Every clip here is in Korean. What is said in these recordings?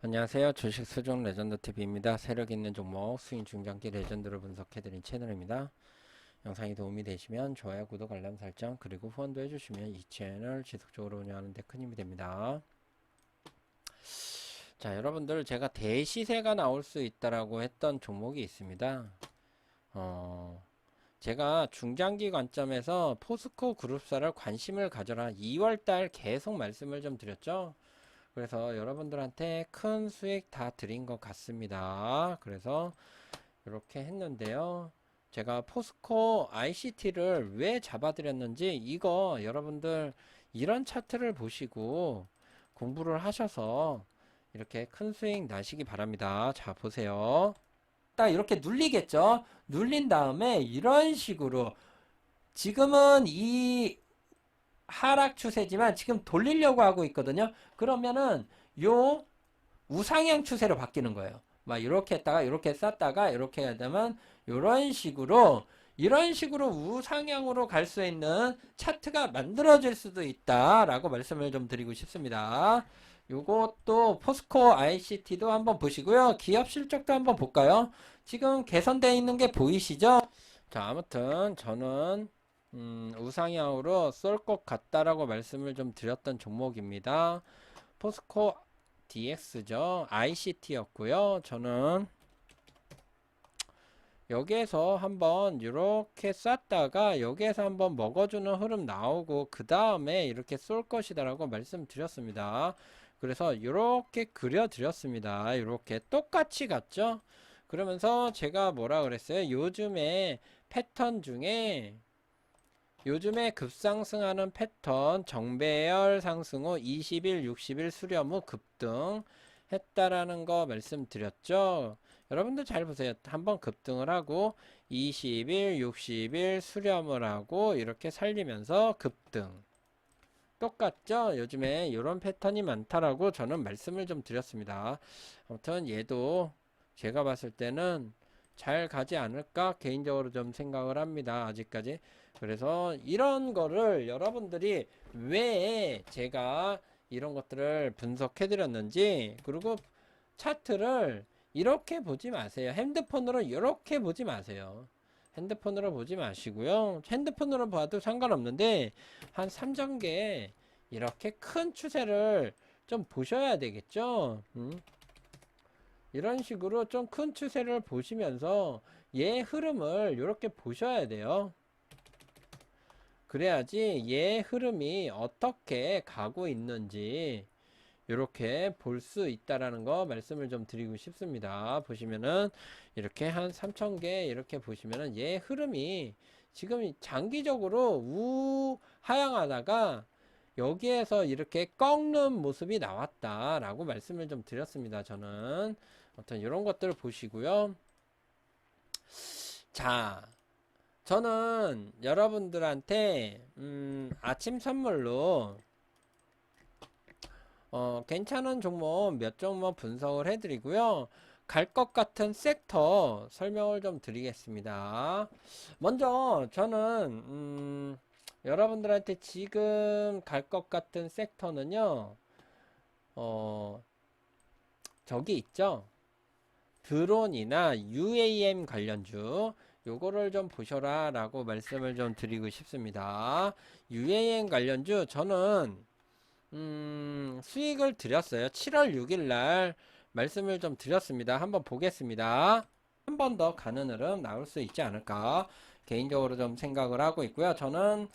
안녕하세요. 주식 수종 레전드 TV입니다. 세력 있는 종목 수익 중장기 레전드를 분석해드린 채널입니다. 영상이 도움이 되시면 좋아요, 구독, 알람 설정 그리고 후원도 해주시면 이 채널 지속적으로 운영하는 데 큰 힘이 됩니다. 자, 여러분들 제가 대시세가 나올 수 있다라고 했던 종목이 있습니다. 어, 제가 중장기 관점에서 포스코 그룹사를 관심을 가져라 2월달 계속 말씀을 좀 드렸죠. 그래서 여러분들한테 큰 수익 다 드린 것 같습니다. 그래서 이렇게 했는데요. 제가 포스코 ICT를 왜 잡아드렸는지 이거 여러분들 이런 차트를 보시고 공부를 하셔서 이렇게 큰 수익 나시기 바랍니다. 자, 보세요. 딱 이렇게 눌리겠죠? 눌린 다음에 이런 식으로 지금은 이 하락 추세지만 지금 돌리려고 하고 있거든요. 그러면은 요 우상향 추세로 바뀌는 거예요. 막 이렇게 했다가 이렇게 쌌다가 이렇게 하다면 이런 식으로 이런 식으로 우상향으로 갈 수 있는 차트가 만들어질 수도 있다라고 말씀을 좀 드리고 싶습니다. 요것도 포스코 ICT도 한번 보시고요. 기업 실적도 한번 볼까요? 지금 개선되어 있는 게 보이시죠? 자, 아무튼 저는 음, 우상향으로 쏠 것 같다라고 말씀을 좀 드렸던 종목입니다. 포스코 DX죠. ICT였고요. 저는 여기에서 한번 이렇게 쐈다가 여기에서 한번 먹어주는 흐름 나오고 그 다음에 이렇게 쏠 것이다라고 말씀드렸습니다. 그래서 이렇게 그려드렸습니다. 이렇게 똑같이 갔죠. 그러면서 제가 뭐라 그랬어요? 요즘에 패턴 중에 요즘에 급상승하는 패턴 정배열 상승 후 20일, 60일 수렴 후 급등 했다라는 거 말씀드렸죠. 여러분들 잘 보세요. 한번 급등을 하고 20일, 60일 수렴을 하고 이렇게 살리면서 급등. 똑같죠? 요즘에 이런 패턴이 많다라고 저는 말씀을 좀 드렸습니다. 아무튼 얘도 제가 봤을 때는 잘 가지 않을까 개인적으로 좀 생각을 합니다. 아직까지. 그래서 이런 거를 여러분들이 왜 제가 이런 것들을 분석해 드렸는지 그리고 차트를 이렇게 보지 마세요. 핸드폰으로 이렇게 보지 마세요. 핸드폰으로 보지 마시고요. 핸드폰으로 봐도 상관없는데 한 3전개 이렇게 큰 추세를 좀 보셔야 되겠죠. 음? 이런 식으로 좀 큰 추세를 보시면서 얘 흐름을 이렇게 보셔야 돼요. 그래야지 얘 흐름이 어떻게 가고 있는지 이렇게 볼 수 있다라는 거 말씀을 좀 드리고 싶습니다. 보시면은 이렇게 한 3,000개 이렇게 보시면은 얘 흐름이 지금 장기적으로 우하향하다가 여기에서 이렇게 꺾는 모습이 나왔다라고 말씀을 좀 드렸습니다. 저는 아무튼 이런 것들을 보시고요. 자, 저는 여러분들한테 음, 아침 선물로 어, 괜찮은 종목 몇 종목 분석을 해드리고요. 갈 것 같은 섹터 설명을 좀 드리겠습니다. 먼저 저는 음, 여러분들한테 지금 갈 것 같은 섹터는요. 어, 저기 있죠. 드론이나 UAM 관련주 요거를 좀 보셔라 라고 말씀을 좀 드리고 싶습니다. UAM 관련주 저는 음, 수익을 드렸어요. 7월 6일 날 말씀을 좀 드렸습니다. 한번 보겠습니다. 한 번 더 가는 흐름 나올 수 있지 않을까 개인적으로 좀 생각을 하고 있고요. 저는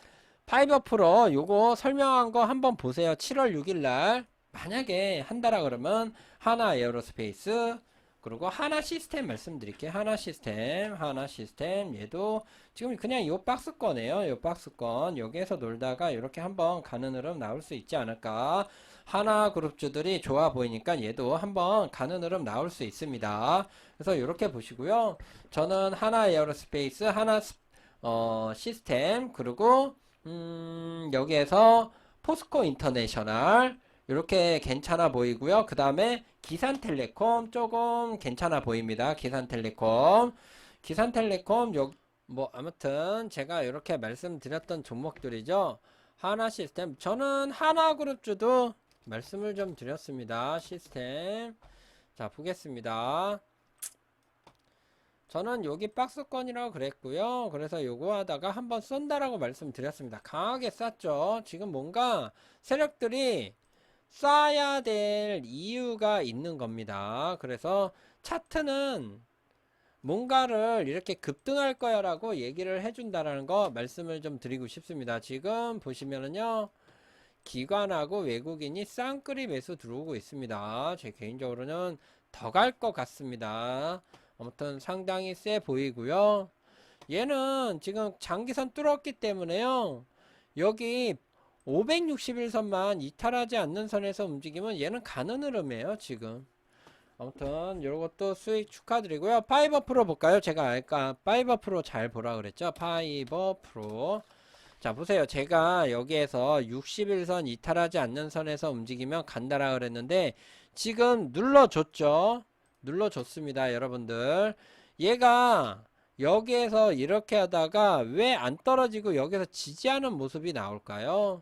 파이버 프로 요거 설명한 거 한번 보세요. 7월 6일 날 만약에 한다라 그러면 하나 에어로스페이스 그리고 하나 시스템 말씀드릴게요. 하나 시스템, 하나 시스템 얘도 지금 그냥 요 박스권이에요. 요 박스권 여기에서 놀다가 이렇게 한번 가는 흐름 나올 수 있지 않을까. 하나 그룹주들이 좋아 보이니까 얘도 한번 가는 흐름 나올 수 있습니다. 그래서 이렇게 보시고요. 저는 하나 에어로스페이스, 하나 스- 어, 시스템 그리고 음, 여기에서 포스코 인터내셔널 이렇게 괜찮아 보이고요. 그 다음에 기산텔레콤 조금 괜찮아 보입니다. 기산텔레콤. 기산텔레콤 요, 뭐 아무튼 제가 이렇게 말씀드렸던 종목들이죠. 하나 시스템. 저는 하나그룹주도 말씀을 좀 드렸습니다. 시스템. 자, 보겠습니다. 저는 여기 박스권이라고 그랬고요. 그래서 요거 하다가 한번 쏜다라고 말씀드렸습니다. 강하게 쐈죠. 지금 뭔가 세력들이 쏴야 될 이유가 있는 겁니다. 그래서 차트는 뭔가를 이렇게 급등할 거야 라고 얘기를 해준다라는 거 말씀을 좀 드리고 싶습니다. 지금 보시면은요. 기관하고 외국인이 쌍끌이 매수 들어오고 있습니다. 제 개인적으로는 더 갈 것 같습니다. 아무튼 상당히 세 보이고요. 얘는 지금 장기선 뚫었기 때문에요. 여기 561선만 이탈하지 않는 선에서 움직이면 얘는 가는 흐름이에요. 지금. 아무튼 요것도 수익 축하드리고요. 파이버 프로 볼까요? 제가 아까 파이버 프로 잘 보라 그랬죠? 파이버 프로. 자 보세요 제가 여기에서 61선 이탈하지 않는 선에서 움직이면 간다라 그랬는데 지금 눌러줬죠 눌러줬습니다 여러분들. 얘가 여기에서 이렇게 하다가 왜 안 떨어지고 여기서 지지하는 모습이 나올까요?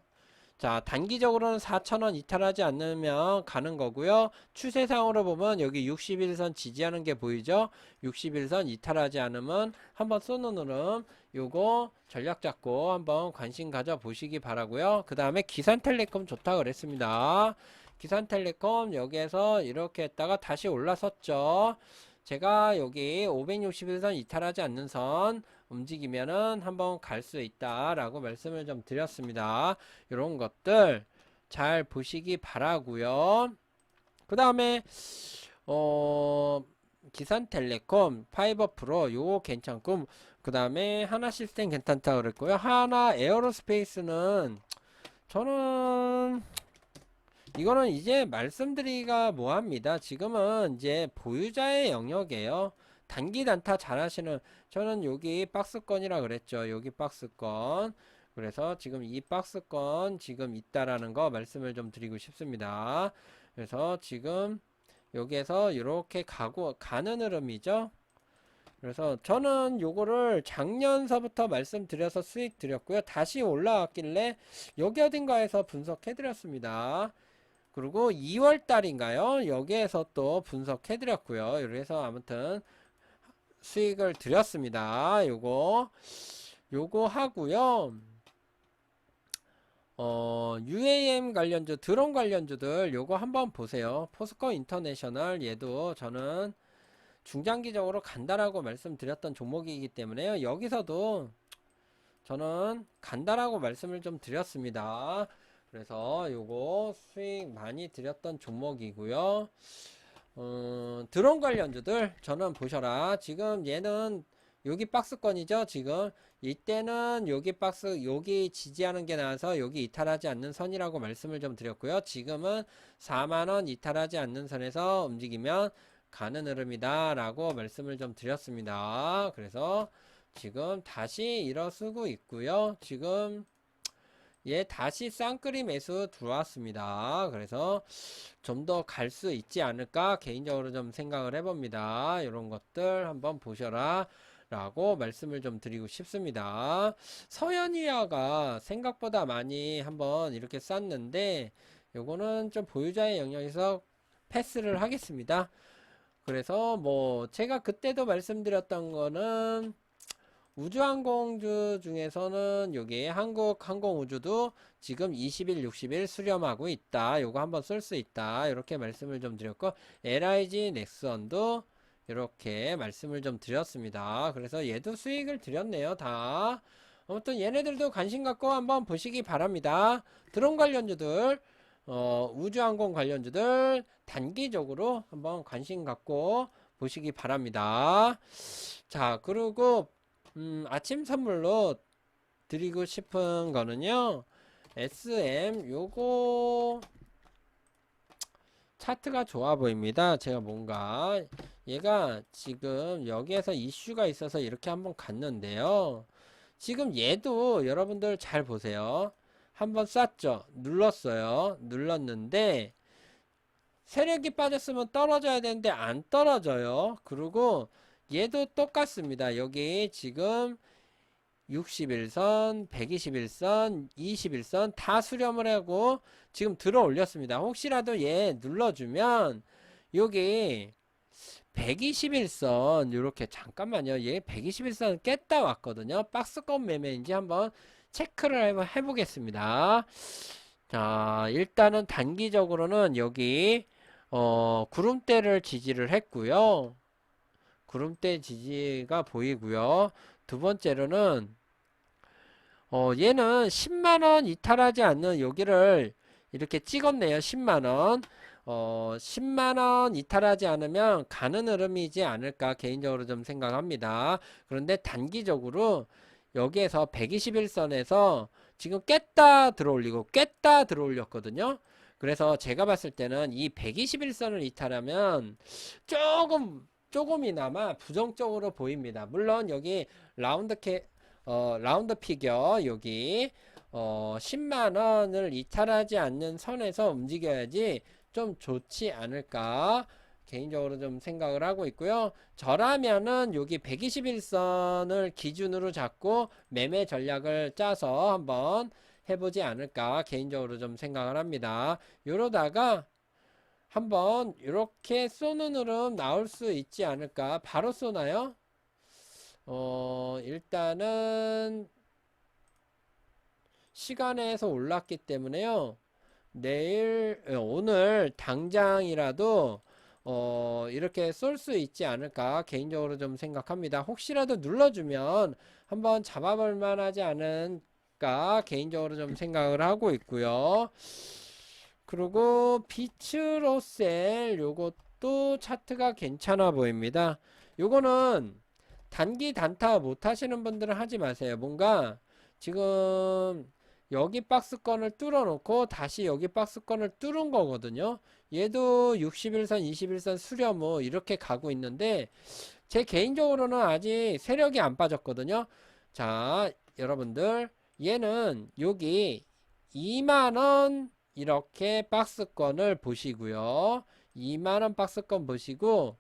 자 단기적으로는 4천원 이탈하지 않으면 가는 거고요. 추세상으로 보면 여기 61선 지지하는 게 보이죠? 61선 이탈하지 않으면 한번 쏘는 흐름 요거 전략 잡고 한번 관심 가져 보시기 바라고요. 그 다음에 기산텔레콤 좋다 그랬습니다 기산텔레콤 여기에서 이렇게 했다가 다시 올라섰죠 제가 여기 561선 이탈하지 않는 선 움직이면은 한번 갈 수 있다라고 말씀을 좀 드렸습니다. 이런 것들 잘 보시기 바라고요. 그 다음에 어 기산텔레콤 파이버 프로 요거 괜찮고 그 다음에 하나 시스템 괜찮다 그랬고요. 하나 에어로스페이스는 저는 이거는 이제 말씀드리기가 뭐합니다. 지금은 이제 보유자의 영역이에요. 단기 단타 잘 하시는 저는 여기 박스권이라 그랬죠. 여기 박스권. 그래서 지금 이 박스권 지금 있다라는 거 말씀을 좀 드리고 싶습니다. 그래서 지금 여기에서 이렇게 가고 가는 흐름이죠. 그래서 저는 요거를 작년서부터 말씀드려서 수익 드렸고요. 다시 올라왔길래 여기 어딘가에서 분석해 드렸습니다. 그리고 2월 달인가요? 여기에서 또 분석해 드렸고요. 그래서 아무튼 수익을 드렸습니다. 요거 요거 하고요. 어, UAM 관련주, 드론 관련주들 요거 한번 보세요. 포스코 인터내셔널 얘도 저는 중장기적으로 간다라고 말씀드렸던 종목이기 때문에요. 여기서도 저는 간다라고 말씀을 좀 드렸습니다. 그래서 요거 수익 많이 드렸던 종목이고요. 어, 드론 관련주들 저는 보셔라. 지금 얘는 여기 박스권이죠. 지금 이때는 여기 박스 여기 지지하는 게 나와서 여기 이탈하지 않는 선이라고 말씀을 좀 드렸고요. 지금은 4만원 이탈하지 않는 선에서 움직이면 가는 흐름이다 라고 말씀을 좀 드렸습니다. 그래서 지금 다시 일어서고 있고요. 지금 얘 다시 매수 들어왔습니다. 그래서 좀 더 갈 수 있지 않을까 개인적으로 좀 생각을 해봅니다. 이런 것들 한번 보셔라. 라고 말씀을 좀 드리고 싶습니다. 서현이야가 생각보다 많이 한번 이렇게 쌌는데 요거는 좀 보유자의 영역에서 패스를 하겠습니다. 그래서 뭐 제가 그때도 말씀드렸던 거는 우주항공주 중에서는 여기 한국항공우주도 지금 20일, 60일 수렴하고 있다. 요거 한번 쓸 수 있다. 이렇게 말씀을 좀 드렸고 LIG 넥선도 이렇게 말씀을 좀 드렸습니다. 그래서 얘도 수익을 드렸네요. 다. 아무튼 얘네들도 관심 갖고 한번 보시기 바랍니다. 드론 관련주들 어, 우주항공 관련주들 단기적으로 한번 관심 갖고 보시기 바랍니다. 자, 그리고 음, 아침 선물로 드리고 싶은 거는요. SM 요거 차트가 좋아 보입니다. 제가 뭔가 얘가 지금 여기에서 이슈가 있어서 이렇게 한번 갔는데요. 지금 얘도 여러분들 잘 보세요. 한번 쐈죠. 눌렀어요. 눌렀는데 세력이 빠졌으면 떨어져야 되는데 안 떨어져요. 그리고 얘도 똑같습니다. 여기 지금 61선, 121선, 21선 다 수렴을 하고 지금 들어 올렸습니다. 혹시라도 얘 눌러주면 여기 121선 이렇게 잠깐만요. 얘 121선 깼다 왔거든요. 박스권 매매인지 한번 체크를 해보- 해보겠습니다. 자, 일단은 단기적으로는 여기 어, 구름대를 지지를 했고요. 구름대 지지가 보이고요. 두 번째로는 어, 얘는 10만원 이탈하지 않는 여기를 이렇게 찍었네요. 10만원. 어, 10만원 이탈하지 않으면 가는 흐름이지 않을까 개인적으로 좀 생각합니다. 그런데 단기적으로 여기에서 121선에서 지금 깼다 들어올리고 깼다 들어올렸거든요. 그래서 제가 봤을 때는 이 121선을 이탈하면 조금 조금이나마 부정적으로 보입니다. 물론 여기 라운드 캐 어, 라운드 피겨 여기 어, 10만 원을 이탈하지 않는 선에서 움직여야지 좀 좋지 않을까 개인적으로 좀 생각을 하고 있고요. 저라면은 여기 121선을 기준으로 잡고 매매 전략을 짜서 한번 해보지 않을까 개인적으로 좀 생각을 합니다. 요러다가 한번 이렇게 쏘는 흐름 나올 수 있지 않을까 바로 쏘나요? 어 일단은 시간에서 올랐기 때문에요. 내일 어, 오늘 당장이라도 어 이렇게 쏠 수 있지 않을까 개인적으로 좀 생각합니다. 혹시라도 눌러주면 한번 잡아볼 만하지 않을까 개인적으로 좀 생각을 하고 있고요. 그리고 비츠로셀 요것도 차트가 괜찮아 보입니다. 요거는 단기 단타 못 하시는 분들은 하지 마세요. 뭔가 지금 여기 박스권을 뚫어 놓고 다시 여기 박스권을 뚫은 거거든요. 얘도 61선, 21선 수렴 뭐 이렇게 가고 있는데 제 개인적으로는 아직 세력이 안 빠졌거든요. 자, 여러분들 얘는 여기 2만원 이렇게 박스권을 보시고요. 2만원 박스권 보시고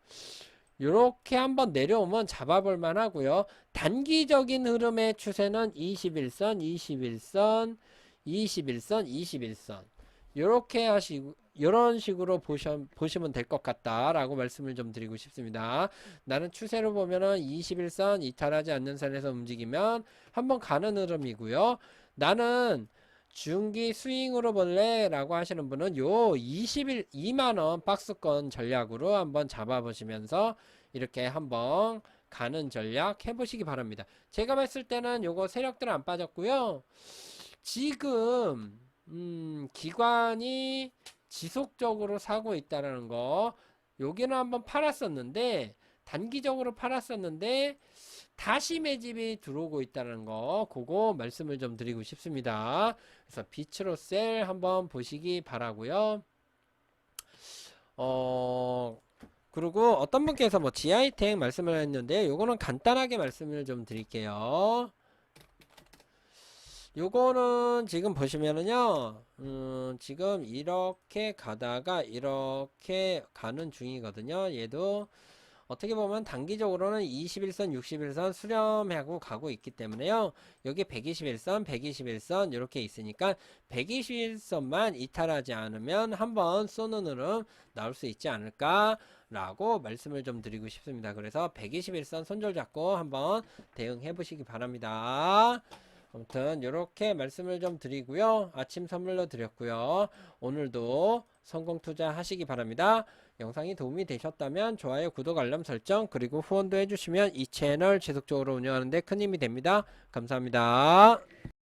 이렇게 한번 내려오면 잡아볼 만하고요. 단기적인 흐름의 추세는 21선, 21선, 21선, 21선 이렇게 하시고 이런 식으로 보셔, 보시면 될 것 같다라고 말씀을 좀 드리고 싶습니다. 나는 추세로 보면은 21선 이탈하지 않는 선에서 움직이면 한번 가는 흐름이고요. 나는 중기 스윙으로 볼래? 라고 하시는 분은 요 21, 2만원 박스권 전략으로 한번 잡아보시면서 이렇게 한번 가는 전략 해보시기 바랍니다. 제가 봤을 때는 요거 세력들 안 빠졌고요. 지금, 음, 기관이 지속적으로 사고 있다는 거, 여기는 한번 팔았었는데, 단기적으로 팔았었는데, 다시 매집이 들어오고 있다는 거 그거 말씀을 좀 드리고 싶습니다. 그래서 빛으로 셀 한번 보시기 바라고요. 어 그리고 어떤 분께서 뭐 지아이텍 말씀을 했는데 요거는 간단하게 말씀을 좀 드릴게요. 요거는 지금 보시면은요, 음, 지금 이렇게 가다가 이렇게 가는 중이거든요. 얘도 어떻게 보면 단기적으로는 21선, 61선 수렴하고 가고 있기 때문에요. 여기 121선, 121선 이렇게 있으니까 121선만 이탈하지 않으면 한번 쏘는 흐름 나올 수 있지 않을까 라고 말씀을 좀 드리고 싶습니다. 그래서 121선 손절 잡고 한번 대응해 보시기 바랍니다. 아무튼 이렇게 말씀을 좀 드리고요. 아침 선물로 드렸고요. 오늘도 성공 투자 하시기 바랍니다. 영상이 도움이 되셨다면 좋아요, 구독, 알람 설정 그리고 후원도 해주시면 이 채널 지속적으로 운영하는 데 큰 힘이 됩니다. 감사합니다.